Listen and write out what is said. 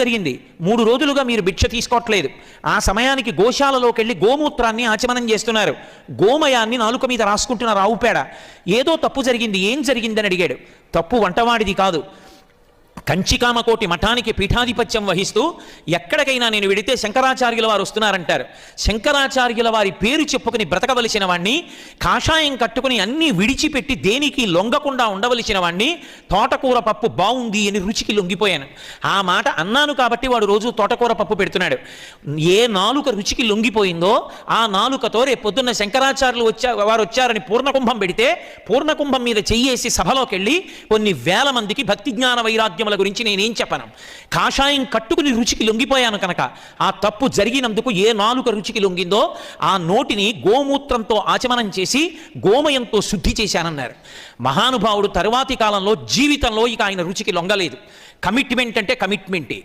జరిగింది. మూడు రోజులుగా మీరు భిక్ష తీసుకోవట్లేదు. ఆ సమయానికి గోశాలలోకి వెళ్ళి గోమూత్రాన్ని ఆచమనం చేస్తున్నారు. గోమయాన్ని నాలుక మీద రాసుకుంటున్నారు రావుపేడ ఏదో తప్పు జరిగింది ఏం జరిగిందని అడిగాడు. తప్పు వంటవాడిది కాదు. కంచికామకోటి మఠానికి పీఠాధిపత్యం వహిస్తూ ఎక్కడికైనా నేను వెడితే శంకరాచార్యుల వారు వస్తున్నారంటారు. శంకరాచార్యుల వారి పేరు చెప్పుకుని బ్రతకవలసిన వాణ్ణి కాషాయం కట్టుకుని అన్నీ విడిచిపెట్టి దేనికి లొంగకుండా ఉండవలసిన వాణ్ణి తోటకూర పప్పు బాగుంది అని రుచికి లొంగిపోయాను. ఆ మాట అన్నాను కాబట్టి వాడు రోజు తోటకూర పప్పు పెడుతున్నాడు. ఏ నాలుక రుచికి లొంగిపోయిందో ఆ నాలుకతో రేపు పొద్దున్న శంకరాచార్యులు వచ్చా వారు వచ్చారని పూర్ణకుంభం పెడితే పూర్ణకుంభం మీద చెయ్యేసి సభలోకి వెళ్ళి కొన్ని వేల మందికి భక్తి జ్ఞాన వైరాగ్యముల గురించి నేనేం చెప్పను. కాషాయం కట్టుకుని రుచికి లొంగిపోయాను కనుక ఆ తప్పు జరిగినందుకు ఏ నాలుక రుచికి లొంగిందో ఆ నోటిని గోమూత్రంతో ఆచమనం చేసి గోమయంతో శుద్ధి చేశానన్నారు. మహానుభావుడు తరువాతి కాలంలో జీవితంలో ఇక ఆయన రుచికి లొంగలేదు. కమిట్మెంట్ అంటే కమిట్మెంటే.